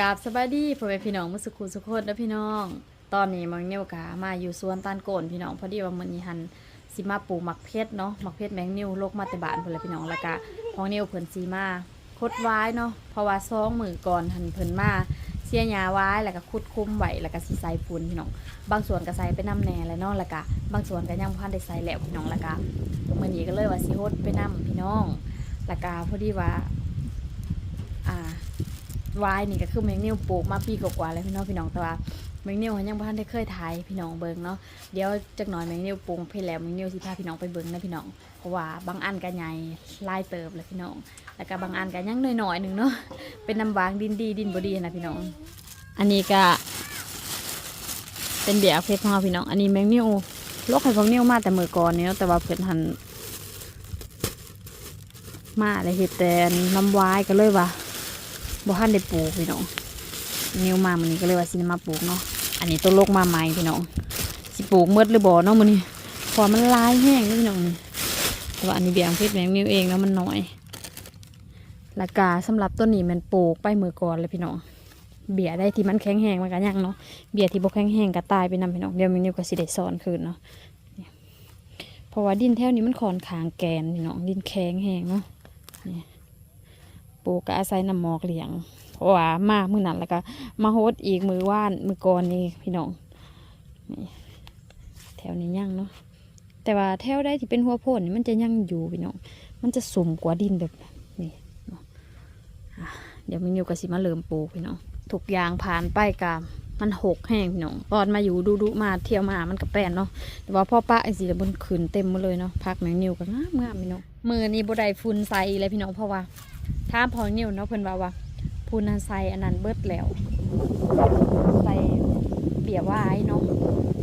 กราบสบายดีพ่อแม่พี่น้องมุสุขุสุขคนนะพี่น้อง ตอนนี้มังเนียวกามาอยู่สวนตานโกนพี่น้องพอดีว่ามันนี้หันสิมาปูหมักเพชรเนาะหมักเพชรแมงนิวโลกมาแต่บานเพิ่นแหละพี่น้องล้วก็ของนิวเพิ่นสีมาคดไว้เนาะเพราะว่าซองมือก่อนหันเพิ่นมาเสียหญ้าไว้แล้วก็คุดคุ้มไว้แล้วก็สิใส่ปูนพี่น้อง บางส่วนก็ใส่ไปน้ำแหน่แล้วเนาะล้วก็บางส่วนก็ยังบ่ทันได้ใส่แล้วพี่น้องล้วก็มื้อนี้ก็เลยว่าสิโฮดไปนํพี่น้องล้วก็พอดีว่าอ่า วายนี่ก็คือแมงนิวปลูกมาปีกว่าๆแล้วพี่น้องพี่น้องแต่ว่าแมงนิวยังบ่ทันได้เคยถ่ายพี่น้องเบิงเนาะเดี๋ยวจักหน่อยแมงนิวปลูกเพลแล้วแมงนิวสิพาพี่น้องไปเบิงนะพี่น้องเพราะว่าบางอันก็ใหญ่ลายเติบเลยพี่น้อง แล้วก็บางอันก็ยังน้อยๆหนึ่งเนาะเป็นน้ำบางดินดีดินบดีนะพี่น้อง อันนี้ก็เป็นเบียร์เพชรของเราพี่น้อง อันนี้แมงนิวโลกให้ของนิวมาแต่เมื่อก่อนนี่เนาะแต่ว่าเพิ่นหันมาเลยเฮ็ดแต่น้ำวายก็เลยว่า บ่ทันได้ปลูกพี่น้องนิ้วมามื้อนี้ก็เลยว่าสิมาปลูกเนาะอันนี้ต้นโลกมาใหม่พี่น้องสิปลูกหมดหรือบ่เนาะมื้อนี้เพอมันลายแห้งพี่น้องนี่แต่ว่าอันนี้เบียงเพชรแมงนิ้วเองแล้วมันน้อยละกาสำหรับต้นนี้มันปลูกไปมือก่อนเลยพี่น้องเบียได้ที่มันแข็งแห้งมันก็ยังเนาะเบียที่บ่แข็งแห้งก็ตายไปนำพี่น้องเดี๋ยวมงนิ้วก็สิได้สอนคืนเนาะเพราะว่าดินแถวนี้มันค่อนขางแกนพี่น้องดินแข็งแห้งเนาะ กก็อาศัยน้ำหมอกเหลียงเพราะว่ามามือนั้นแล้วก็ มาโฮดอีกมือว่านมือก่อนนี่พี่น้องนี่แถวนี้ยังเนาะแต่ว่าแถวได้ที่เป็นหัวโพนนี่มันจะยังอยู่พี่น้อง มันจะสุ่มกว่าดินแบบนี้เนาะอะเดี๋ยวมินิวก็สิมาเริ่มปลูกพี่น้องทุกอย่างผ่านไปกับมันหกแห้งพี่น้องตอนมาอยู่ดูดูมาเที่ยวมา มันกับแป้นเนาะ แต่ว่าพ่อป้าไอ้สีบนขืนเต็มหมาเลยเนาะ พักแมงนิวก็งามงามพี่น้อง มือนี่บได้ฝุ่นใสเลยพี่น้องเพราะว่า ถ้าพอนิ่วเนาะเพิ่นว่าว่าพูนาไซอันนั้นเบิดแล้วใส่เบียร์วายเนาะ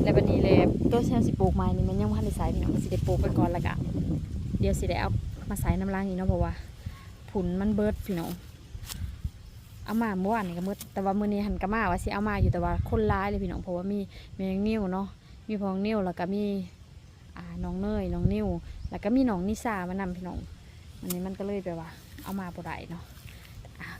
แล้วบัดนี้เลยตัวเชลสิปลูกไม้นี่มันยังบ่ทันได้ใส่พี่น้องสิได้ปลูกไปก่อนละกะเดี๋ยวสิได้เอามาใส่น้ำล้างอีกเนาะเพราะว่าผุนมันเบิดพี่น้องเอามาเมื่อวานนี่ก็มืดแต่ว่ามื้อนี้หันก็มาว่าสิเอามาอยู่แต่ว่าคนร้ายเลยพี่น้องเพราะว่ามีแมงนิ้วเนาะมีพองนิ้วแล้วก็มีอ่าน้องเนยน้องนิ้วแล้วก็มีน้องนิสามานำพี่น้องอันนี้มันก็เลยแบบว่า เอามาบ่ได้เนาะ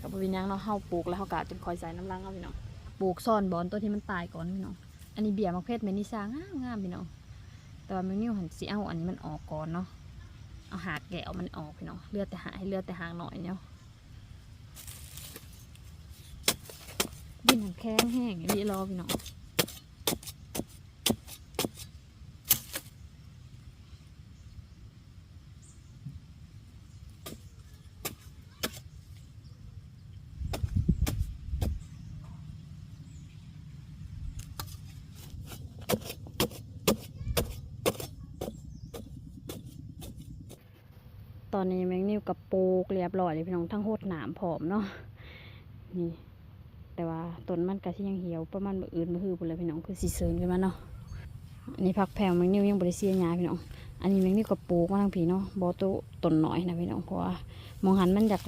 กับวิญญาณเนาะเฮาปลูกแล้วเฮากะจึงคอยใส่น้ำล้างเอาพี่น้องปลูกซ่อนบอนตัวที่มันตายก่อนพี่น้องอันนี้เบียร์มะเพชรเมนิซางามงามพี่น้องแต่ว่าแมนิวหันสิเอาอันนี้มันออกก่อนเนาะเอาหากแกะเอามันออกพี่น้องเลือดแต่หาให้เลือดแต่หางหน่อยเนาะดินหันแข็งแห้งอย่างนี้รอพี่น้อง อนนี้แมงนิ้วกับปลูกเรียบร้อยเลยพี่น้องทั้งโหดหนามผอมเนาะนี่ แต่ว่าต้นมันก็ที่ยังเหี่ยวประมาณมืออื่นมือหือพุ่นเลยพี่น้องคือสีเสริญขึ้นมาเนาะอันนี้พักแพงแมงนิ้วยังบริเซียหยาพี่น้องอันนี้แมงนิ้วกับปลูกมาทั้งผีเนาะบอตัวต้นหน่อยนะพี่น้องเพราะว่ามองหันมันอยาก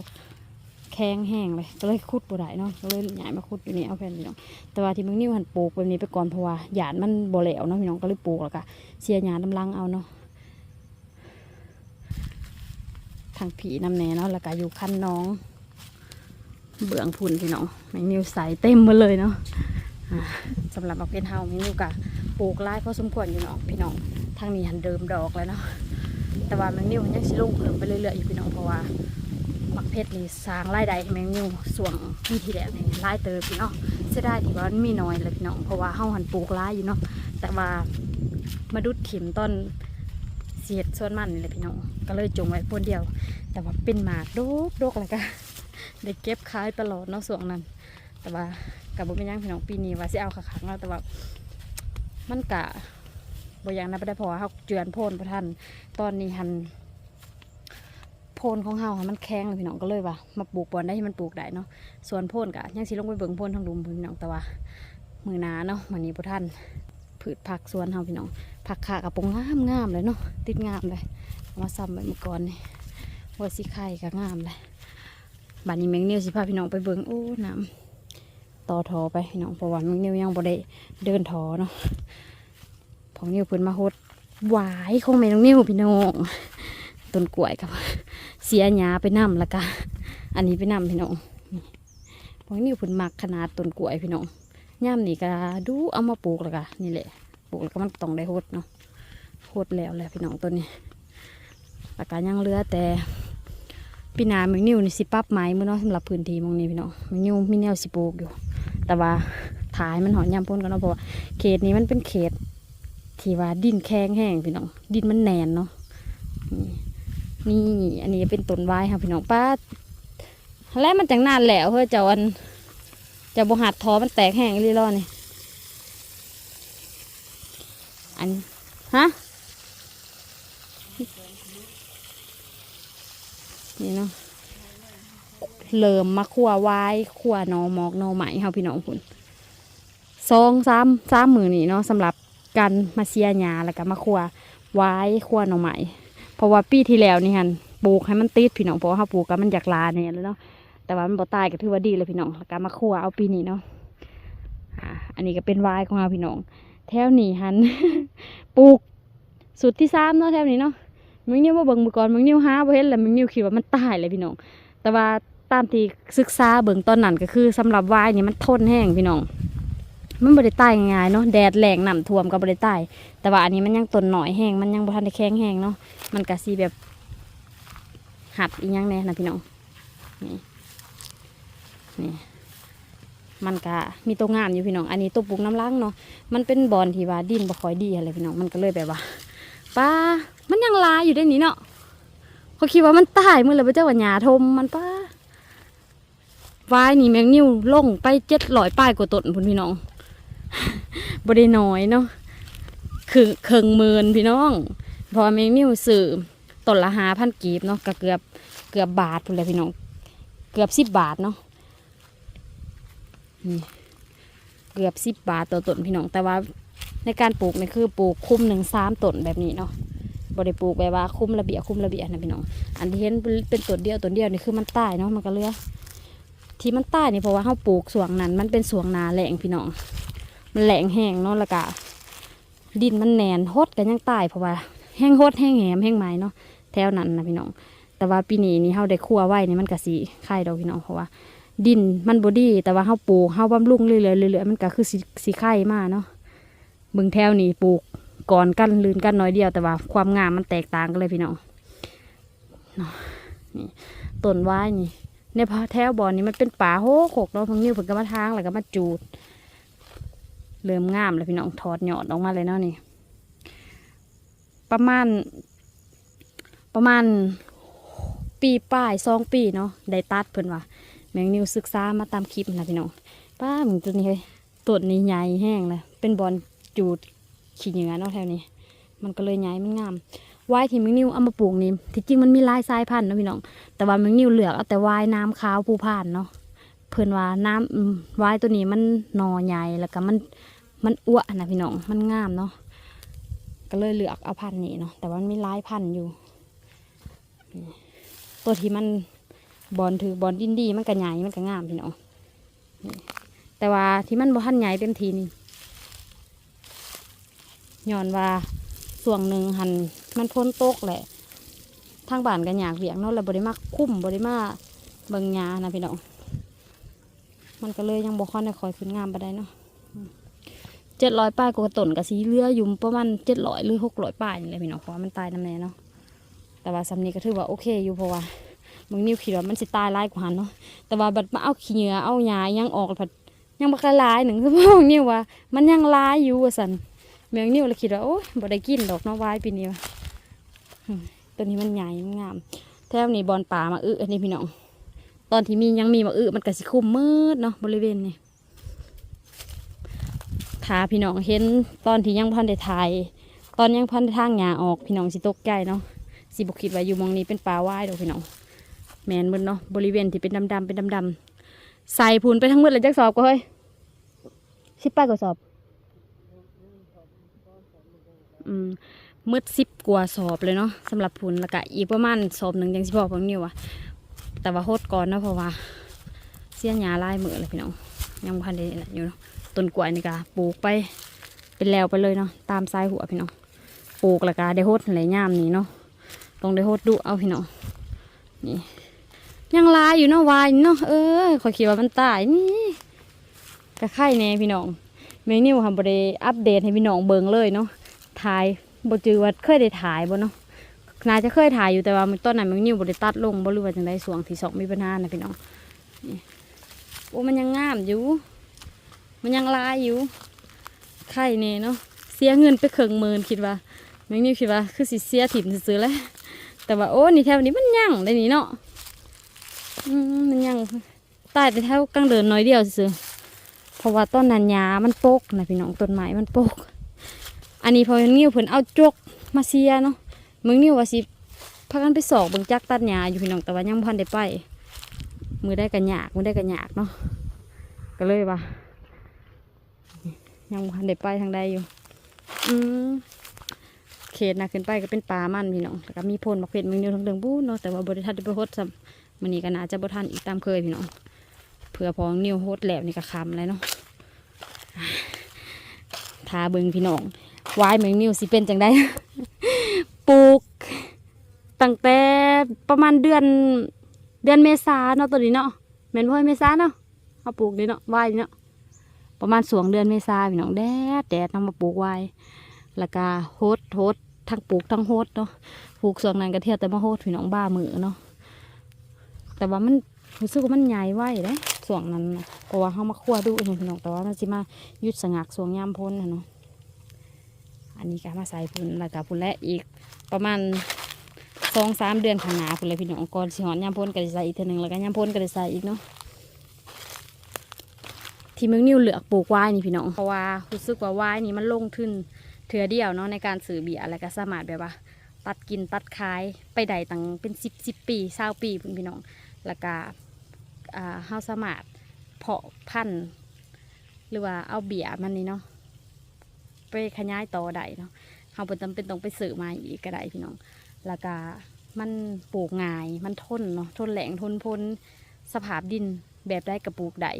แข็งแห้งเลยก็เลยขุดบ่ได้เนาะก็เลยย้ายมาขุดอยู่นี่เอาแผ่นพี่น้องแต่ว่าที่แมงนิ้วหันปลูกแบบนี้ไปก่อนเพราะว่าหยาดมันบ่แหลวเนาะพี่น้องก็เลยปลูกแล้วก็เสียหยาดำลังเอาเนาะ ทางผีน้ำแน่เนาะแล้วก็อยู่ขั้นน้อง เบื้องพุนพี่น้องแมงนิวใสเต็มมาเลยเนาะสำหรับบักเพนเฮาแมงนิวกะปลูกไร่พอสมควรอยู่เนาะพี่น้องทางนี้หันเดิมดอกแล้วเนาะแต่ว่าแมงนิวยังสิลงเพิ่มไปเรื่อยๆอยู่พี่น้องเพราะว่าบักเพชรนี่สร้างได้ให้แมงนิวส่วนที่ที่แล้วนี่รายเติบพี่น้องเสียดายที่ว่ามันมีน้อยเลยพี่น้องเพราะว่าเฮาหันปลูกรายอยู่เนาะแต่ว่ามาดุดถิ่มต้น สียดส่วนมันนี่แหละพี่น้องก็เลยจงไว้พนเดียว แต่ว่าเป็นหมากโดกดกอะไรก็ได้เก็บขายตลอดเนาะส่วงนั้น แต่ว่ากับบุญเป็นยังพี่น้องปีนี้ว่าสิเอาขักๆเนาแต่ว่ามันกะบ่อยังนะไม่ได้พอเขาเจือนโพนประทันตอนนี้หันโพนของเฮาหันมันแข็งเลยพี่น้องก็เลยว่ามาปลูกบอนได้ที่มันปลูกได้เนาะส่วนโพนกะยังสิลงไปเบิ่งโพนทางดุมพี่น้องแต่ว่ามือหนาเนาะมันนี้ประทันผืชผักสวนเฮาพี่น้อง ผักขากับปงงามงามเลยเนาะติดงามเลยเอามาซ้ำไว้เมื่อก่อนนี่วัวสีไข่ก็งามเลยบ้านนี้แมงเนียวสิพาพี่น้องไปเบิ่งโอ้น้ำต่อทอไปพี่น้องเพราะว่าแมงเนียวยังบ่ได้เดินทอเนาะพองนิ้วเพิ่นมาหดหวายของแมงเนียวพี่น้องต้นกล้วยกับเสียหญ้าไปน้ำล้วก็อันนี้ไปน้ำพี่น้องนี่ไปบางนิ้วเพิ่นมักขนาดต้นกล้วยพี่น้องย่ามนี่ก็ดูเอามาปลูกล้วก็นี่แหละ ปลูกแล้วก็มันต้องได้โฮดเนาะโฮดแล้วแหละพี่น้องต้นนี้แล้วก็ยังเลือแต่ปีหนาแมงนิวนี่สิปรับไม้มื้อเนาะสำหรับพื้นที่มองนี้พี่น้องแมงนิวมีแนวสิปลูกอยู่ แต่ว่าถ่ายมันหอนยามพ้นกันเนาะเพราะว่าเขตนี้มันเป็นเขตที่ว่าดินแข็งแห้งพี่น้องดินมันแน่นเนาะนี่อันนี้เป็นต้นไว้ค่ะพี่น้องป้าแล้วมันจังนานแล้วเฮ้ยเจ้าอันจ้าบหัดทอมันแตกแห้งรีรอนี่ อันฮะนี่เนาะเริ่มมาขั่วไว้ขั่วนอหมอกนอไหมค่ะพี่น้องคุณสองสามสามมือนี่เนาะสำหรับกันมาเสียหญ้าแล้วก็มาขัวไว้ขัวนอไม้เพราะว่าปีที่แล้วนี่ฮันปลูกให้มันติดพี่น้องเพราะว่าปลูกกันมันอยากลาเนี่ยแล้วเนาะแต่ว่ามันบ่ตายก็ถือว่าดีเลยพี่น้องแล้วก็มาขัวเอาปีนี้เนาะอันนี้ก็เป็นไว้ของเราพี่น้อง แถวนี้ฮัน ปลูก สุดที่สามเนาะแถวนี้เนาะมึงนิ้วว่าเบิ่งมือก่อนมึงนิ้วหาบ่เห็นแล้วมึงนิ้วคิดว่ามันตายเลยพี่น้อง แต่ว่าตามที่ศึกษาเบิ่งตอนนั้นก็คือสำหรับไว้นี่มันทนแห้งพี่น้อง มันบริใต้ง่ายเนาะแดดแรงน้ำท่วมก็บริใต้แต่ว่าอันนี้มันยังต้นหน่อยแห้งมันยังบ่ทันได้แข็งแห้งเนาะมันก็สีแบบหัดอีกยังแน่นะพี่น้องนี่นี่ มันก็มีตัวงามอยู่พี่น้อง อันนี้ตัวปลูกน้ำล้างเนาะ มันเป็นบอนที่ว่าดินบ่ค่อยดีอะไรพี่น้อง มันก็เลยแบบว่าป้า มันยังลายอยู่ได้นี้เนาะเขาคิดว่ามันตายเมื่อไรพระเจ้าว่าหยาทมมันป้าวายนี่แมงนิ้วล่งไปเจ็ดร้อยป้ายกว่าต้นพุ่นพี่น้องบได้น้อยเนาะ คือเคิงหมื่นพี่น้อง พอแมงนิ้วสื่อต้นละหาพันกีบเนาะก็เกือบเกือบบาทพุ่นเลยพี่น้อง เกือบสิบบาทเนาะ นี่เกือบสิบบาทต่อต้นพี่น้อง แต่ว่าในการปลูกนี่คือปลูกคุ้มหนึ่งสามต้นแบบนี้เนาะบริปลูกแบบว่าคุ้มระเบียคุ้มระเบียนะพี่น้อง อันที่เห็นเป็นต้นเดียวต้นเดียวนี่คือมันใต้เนาะมันก็เลือที่มันใต้นี่เพราะว่าเขาปลูกสวงนั้น มันเป็นสวงนาแหลงพี่น้อง มันแหลงแห้งเนาะล้วก็ดินมันแหนนฮดกันยังตายเพราะว่าแห้งฮดแห้งแหมแห้งไม้เนาะแถวนั้นนะพี่น้อง แต่ว่าปีนี้นี่เฮาได้คั่วไว้นี่มันก็สีไข่ดอกพี่น้องเพราะว่า ดินมันบอดี้แต่ว่าเฮาปลูกเฮาบำรุงเรื่อยๆเรื่อยๆมันก็คือสีสีไข่มากเนาะเบิ่งแถวนี้ปลูกก่อนกันลืนกันน้อยเดียวแต่ว่าความงามมันแตกต่างกันเลยพี่น้องนี่ต้นไว้นี่ในพะแถวบ่อนี่มันเป็นป่าโหกกเนาะพิ่งนิ้วเพิ่งก็มาทางแล้วก็มาจูดเริ่มงามเลยพี่น้องถอดยอดออกมาเลยเนาะนี่ ประมาณ ประมาณ ปีป้ายสองปีเนาะได้ตัดเพิ่นว่า งนิวศึกษามาตามคลิปนะพี่น้องป้ามึงตัวนี้เฮ้ยต้นนี้ใหญ่แห้งเลยเป็นบอลจูดขี้เหงื่อเนาะแถวนี้ มันก็เลยใหญ่มันงามวายที่แมงนิวเอามาปลูกนี่ที่จริงมันมีลายสายพันธุ์นะพี่น้องแต่ว่าแมงนิวเลือกเอาแต่วายน้ำขาวผู้ผ่านเนาะเพิ่นว่าน้ำวายตัวนี้มันหนอใหญ่แล้วก็มันมันอ้วนนะพี่น้องมันงามเนาะก็เลยเลือกเอาพันธุ์นี้เนาะแต่ว่ามันมีลายพันธุ์อยู่ ตัวที่มัน บอลถือบอลดินดีมันก็ใหญ่มันก็งามพี่น้องแต่ว่าที่มันบ่ทันใหญ่เต็มทีนี่ย้อนว่าส่วงหนึ่งหันมันพ้นโต๊กแหละ ทางบ้านก็อยากเวียงเนาะแล้วบริมาคุ้มบริมาเบิงยานะพี่น้อง มันก็เลยยังบ่ค่อยได้คอยขึ้นงามไปได้เนาะเจ็ดร้อยป้ายกว่าต้นกับสีเรือยู่ประมาณเจ็ดร้อยหรือหกร้อยป้ายนี่แหละพี่น้องเพราะมันตายน้ำแน่เนาะแต่ว่าสำนีก็ถือว่าโอเคอยู่เพราะว่า มึงนิ้วคิดว่ามันสิตายหลายกว่าหันเนาะแต่ว่าบัดมาเอาขี้เหงื่อเอาหญ้ายังออกผัดยังบักลายหนึ่งคือพวกนิ้วว่า มันยังลายอยู่ว่าสันแมงนิ้วเลยคิดว่าโอ้ยบ่ได้กินดอกเนาะวายปีนี้ว่ะตัวนี้มันใหญ่มันงามแถวนี้บอลป่ามาอึอันนี้พี่น้องตอนที่มียังมีมาอึมันก็สิคุมมืดเนาะบริเวณนี้ถ้าพี่น้องเห็นตอนที่ยังพันได้ถ่ายตอนยังพันได้ทางหญ้าออกพี่น้องสิตกใจเนาะสิบุคิดว่าอยู่มองนี้เป็นป่าว่ายดอกพี่น้อง แมนเบนเนาะบริเวณที่เป็นดำๆเป็นดำๆใส่พูนไปทั้งหมดเลยจักสอบก็เฮ้ยสิบป้ายก็สอบ อืมมืดสิบกว่าสอบเลยเนาะสำหรับพูนแล้วก็อีกประมาณสอบหนึ่งยังสิพอเพิ่งนิวอะแต่ว่าโหดก่อนนะเพราะว่า เสี้ยนหยาลายมือเลยพี่น้องยังพันได้ละอยู่เนาะต้นกล้วยนี่ก็ปลูกไปเป็นแล้วไปเลยเนาะตามสายหัวพี่น้องปลูกแล้วก็ได้โหดหลายย่ามนี่เนาะต้องได้โหดดุเอาพี่น้องนี่ ยังลายอยู่เนาะวายเนาะเออขอยคิดว่ามันตายนี่กระไข่แน่พี่น้องแมงนิวค่ะบ่ได้อัปเดตให้พี่น้องเบิ่งเลยเนาะถ่ายบ่จือว่าเคยได้ถ่ายบ่เนาะนาจะเคยถ่ายอยู่แต่ว่าตอนนั้นมงนิวบ่ได้ตัดลงบ่รู้ว่าจังได้สวงที่สองมีปัญหานะพี่น้องนี่โอ้มันยังงามอยู่ มันยังลายอยู่ไข่แน่เนาะเสียเงินไปครึ่งหมื่นคิดว่าแมงนิวคิดว่าคือสิเสียถิ่มซื่อๆแล้วแต่ว่าโอ้นี่แถวนี้มันยั่งได้นี่เนาะ มันยังตายแต่เท่ากลางเดินน้อยเดียวซื่อเพราะว่าต้นนันยามันโปกนะพี่น้องต้นไม้มันโปก อันนี้พอนิ้วเพิ่นเอาจกมาเสียเนาะมึงนิ้วว่าสิพากันไปสอกเบิ่งจักตัดหญ้าอยู่พี่น้องแต่ว่ายังบ่ทันได้ไป มือได้กันยากมือได้กันยากเนาะก็เลยว่ายังบ่ทันได้ไปทางใดอยู่ อืมเขตนะขึ้นไปก็เป็นป่ามันพี่น้องแล้วก็มีพนมะเขือมึงนิ้วทั้งเดิงบู้เนาะแต่ว่าบริทันได้ไปฮดซ้ำ มันนี้ก็น่าจะบ่ทันอีกตามเคยพี่น้องเผื่อพองนิ้วโฮดแหลบนี่ก็คำเลยเนาะทาเบิงพี่น้องวายเมืองนิ้วสิเป็นจังได้ปลูกตั้งแต่ประมาณเดือนเดือนเมษาเนาะตัวนี้เนาะแม่นบ่ให้เมษาเนาะเอาปลูกนี่เนาะวายเนาะประมาณสวงเดือนเมษาพี่น้องแดดแดดนำมาปลูกวายแล้วก็โฮดโฮดทั้งปลูกทั้งโฮดเนาะปลูกส่วนนั้นก็เทียบแต่มาโฮดพี่น้องบ้ามือเนาะ แต่ว่ามันรู้สึกว่ามันใหญ่ไว้เลยส่วงนั้นนะเพราะว่าเขามาคั่วดูเห็นพี่น้องแต่ว่ามันจะมายุดสงักส่วงยามพ้นนะเนาะอันนี้ก็มาใส่พุ่นแล้วก็พุ่นและอีกประมาณสองสามเดือนข้างหน้าพุ่นเลยพี่น้องก่อนสิหอนยามพ้นก็จะใส่อีกทีหนึ่งแล้วก็ยามพ้นก็จะใส่อีกเนาะที่เมืองนิวเหลือกปลูกไว้นี่พี่น้องเพราะว่ารู้สึกว่าไว้นี่มันลงทุนเถื่อเดียวเนาะในการสื่อเบียร์แล้วก็สามารถแบบว่า ตัดกินตัดขายไปได้ตั้งเป็นสิบสิบปีเศร้าปีพุนพี่น้อง แล้วก็อ่าเฮาสามารถเพาะพันธุ์หรือว่าเอาเบียร์มันนี่เนาะไปขยายต่อได้เนาะเฮาบ่จำเป็นต้องไปซื้อมาอีกก็ได้พี่น้อง แล้วก็มันปลูกง่ายมันทนเนาะทนแหลงทนพลสภาพดินแบบได้กระปลูกได้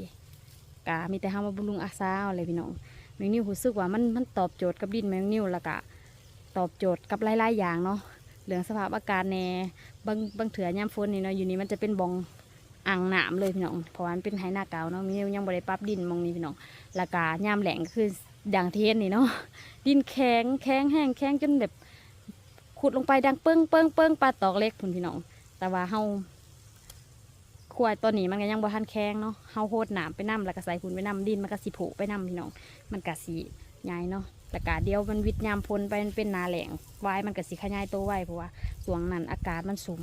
กามีแต่เฮามาบำรุงอาซาอาเลยพี่น้องแมงนิวรู้สึกว่ามันมันตอบโจทย์กับดินแมงนิวแล้วก็ตอบโจทย์กับหลายๆอย่างเนาะ เรื่องสภาพอากาศแน่บางบางเถื่อยามฝนนี่เนาะอยู่นี่มันจะเป็นบองอ่างน้ำเลยพี่น้องเพราะว่ามันเป็นไหหน้าเก่าเนาะมียังบริปรับดินมองนี้พี่น้องราคายามแหลงก็คือดังเทียนนี่เนาะดินแข็งแข็งแห้งแข็งจนแบบขุดลงไปดังเปิ้งเปิ้งเปิ้งปลาตอกเล็กพุ่นพี่น้อง แต่ว่าเฮาขวายตัวนี้มันก็ยังบ่ทันแข็งเนาะเฮาโหดหนามไปนํแล้วก็ใส่พุ่นไปนํดินมันก็สิผุไปนํพี่น้อง มันก็สิใหญ่เนาะ แล้วก็เดียวมันวิดยามพลไปมันเป็นนาแหลงไว้มันก็สิขยายตัวไวเพราะว่าช่วงนั้นอากาศมันสูง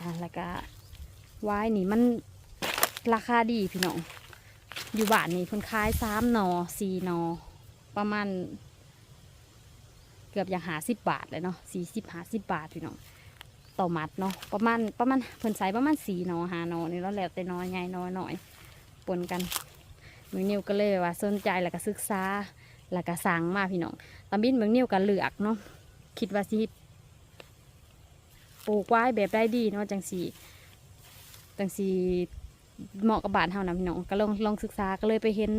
อ่าแล้วก็วายนี่มันราคาดีพี่น้อง อยู่บ้านนี่เพิ่นขายสามนอสี่นอ ประมาณ เกือบอย่างหาสิบบาทเลยเนาะสี่สิบหาสิบบาทพี่น้องต่อมัดเนาะประมาณประมาณเพิ่นใส่ประมาณสี่นอหานอนี่แล้วแล้วแต่น้อยใหญ่น้อยหน่อยปนกัน เมืองนิวก็เลยว่าสนใจแล้วก็ศึกษาแล้วก็สั่งมาพี่น้องตำบินเมืองนิวก็เลือกเนาะคิดว่าสิปลูกไว้แบบได้ดีเนาะจังสีจังสีเหมาะกับบ้านเฮานะพี่น้องก็ลองลองศึกษาก็เลยไปเห็น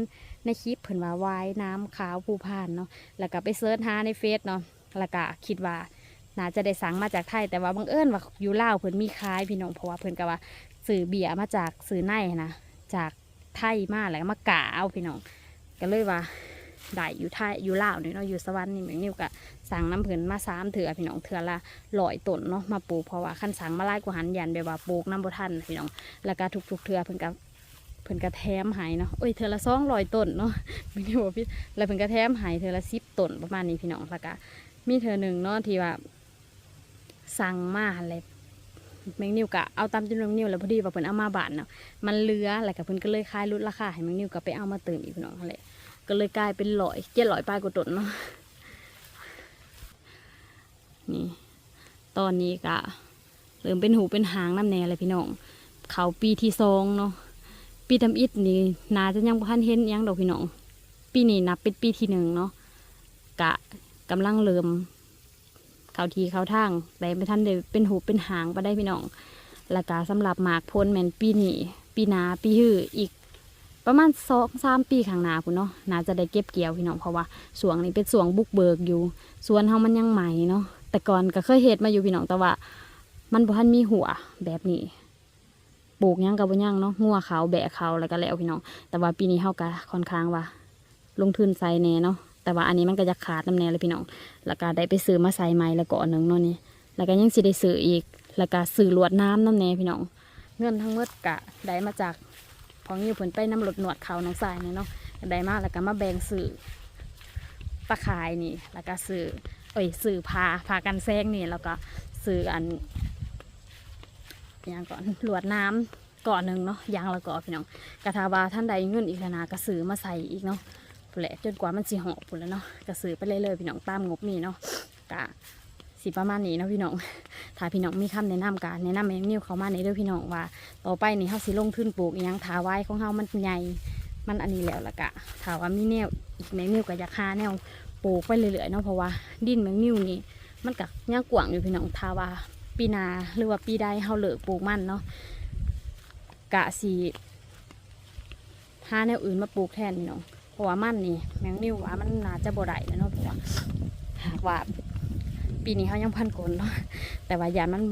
ในคลิปเพิ่นว่าวายน้ำขาวภูพานเนาะแล้วก็ไปเสิร์ชหาในเฟซเนาะแล้วก็คิดว่าน่าจะได้สั่งมาจากไทยแต่ว่าบังเอิญว่าอยู่ลาวเพิ่นมีขายพี่น้องเพราะว่าเพิ่นก็ว่าสื่อเบียร์มาจากสื่อในนะจาก ไทยมากแล้วก็มากาเอาพี่น้องก็เลยว่าได้อยู่ไทยอยู่ลาวนี่เนาะอยู่สวรรค์นี่เหมือนนิวก็สั่งน้ำเพิ่นมาสามเถื่อพี่น้องเถื่อละร้อยต้นเนาะมาปลูกเพราะว่าคันสั่งมาไล่กว่าหันยันแบบว่าปลูกน้ำบ่ทันพี่น้องแล้วก็ทุกๆเทือเพิ่นก็เพิ่นก็แถมหายเนาะโอ้ยเทือละสองร้อยต้นเนาะไม่ได้บอกพี่แล้วเพิ่นก็แถมหายเทือละสิบต้นประมาณนี้พี่น้องแล้วก็มีเทือหนึ่งเนาะที่ว่าสั่งมาอะไร แมงนิวกะเอาตามจำนวนแมงนิวแล้วพอดีว่าเพิ่นเอามาบานเนาะมันเหลือแล้วก็เพิ่นก็เลยขายลดราคาให้แมงนิวก็ไปเอามาเติมอีกพี่น้องนั่นแหละก็เลยกลายเป็นร้อยเจ็ดร้อยปลายกว่าต้นเนาะนี่ตอนนี้ก็เริ่มเป็นหูเป็นหางน้ำแน่เลยพี่น้องเขาปีที่สองเนาะปีทำอิฐนี่นาจะยังบ่ทันเห็นยังดอกพี่น้องปีนี้นับเป็นปีที่หนึ่งเนาะกะกำลังเริ่ม เขาทีเขาทางแต่ไม่ทันได้เป็นหูเป็นหางไปได้พี่น้องแล้วก็สำหรับหมากพ้นแมนปีนี้ปีหนาปีหื้ออีก ประมาณสองสามปีข้างหน้าพุ่นเนาะน่าจะได้เก็บเกี่ยวพี่น้องเพราะว่าสวงนี้เป็นสวงบุกเบิกอยู่สวนเฮามันยังใหม่เนาะแต่ก่อนก็เคยเฮ็ดมาอยู่พี่น้องแต่ว่า มันบ่ทันมีหัวแบบนี้ปลูกหยังกับบ่หยังเนาะงัวเขาแบะเขาแล้วก็แล้วพี่น้อง แต่ว่าปีนี้เฮาก็ค่อนข้างว่า ลงทุนใส่แน่เนาะ แต่ว่าอันนี้มันก็จะขาดน้ำแหน่เลยพี่น้อง แล้วก็ได้ไปซื้อมาใส่ใหม่แล้วก็อันหนึ่งเนาะนี่ แล้วก็ยังสิได้ซื้ออีก แล้วก็ซื้อลวดน้ำน้ำแหน่พี่น้อง เงินทั้งหมดกะได้มาจากของอยู่เพิ่นไปน้ำรถหนวดเขาน้องสายเนี่ยเนาะได้มาแล้วก็มาแบ่งซื้อตะขายนี่ แล้วก็ซื้อเอ้ยซื้อพาพากันแซงนี่แล้วก็ซื้ออันอย่างก่อนลวดน้ำก่อนหนึ่งเนาะยางละก่อพี่น้องกระทาบาท่านใดเงินอีกนาก็ซื้อมาใส่อีกเนาะ พู้นแหละจนกว่ามันสิหอบพุ่นแล้วเนาะก็ซื้อไปเรื่อยๆพี่น้องตามงบนี่เนาะกะสิประมาณนี้นะพี่น้องถ้าพี่น้องมีคำแนะนำการแนะนำแมงนิ้วเขามาในเด้อพี่น้องว่า ต่อไปนี่เฮาสิลงทุนปลูกอิหยังถาไว้ของเฮามันใหญ่มันอันนี้แล้วละกะถาว่ามีแนวอีกแมงนิ้วก็อยากหาแนวปลูกไปเรื่อยๆเนาะเพราะว่าดินแมงนิ้วนี่มันก็ยากกว่างอยู่พี่น้องถาว่าปีนาหรือว่าปีใดเฮาเลิกปลูกมันเนาะกะสิหาแนวอื่นมาปลูกแทนพี่น้อง เพราะว่ามันนี่แมงนิวว่ามันน่าจะบ่ได้เนาะเพราะว่าหากว่าปีนี้เขายังพันกลเนาะแต่ว่ายานมัน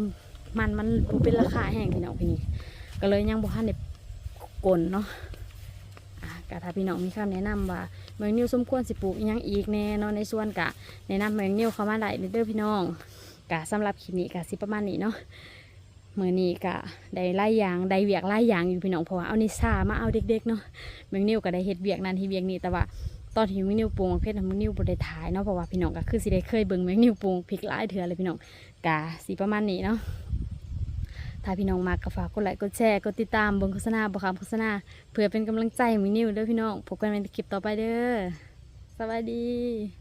มันมันบ่เป็นราคาแห้งพี่น้องพี่นี่ก็เลยยังบ่ทันได้กลเนาะอะก็ถ้าพี่น้องมีคำแนะนำว่าเมืองนิวสมควรสิปลูกยังอีกแน่เนาะในส่วนกะแนะนำเมืองนิวเข้ามาได้เด้อพี่น้องกะสำหรับคลิปนี้กะสิประมาณนี้เนาะ มื่อนี้กะได้ไล่ยางได้เวียกไล่ยางอยู่พี่น้องเพราะว่าเอานิสามาเอาเด็กๆเนาะเมืองนิวก็ได้เฮ็ดเวียกนั้นที่เวียกนี้แต่ว่าตอนที่มินิวปรุงเพชรมินิวบได้ถ่ายเนาะเพราะว่าพี่น้องก็คือสิได้เคยเบิ่งมินิวปรุงพริกหลายเถื่อเลยพี่น้องกะสีประมาณนี้เนาะถ้าพี่น้องมากก็ฝากกดไลค์กดแชร์กดติดตามเบิ่งโฆษณาบ่คำโฆษณาเพื่อเป็นกำลังใจมินิวเด้อพี่น้องพบกันในคลิปต่อไปเด้อสวัสดี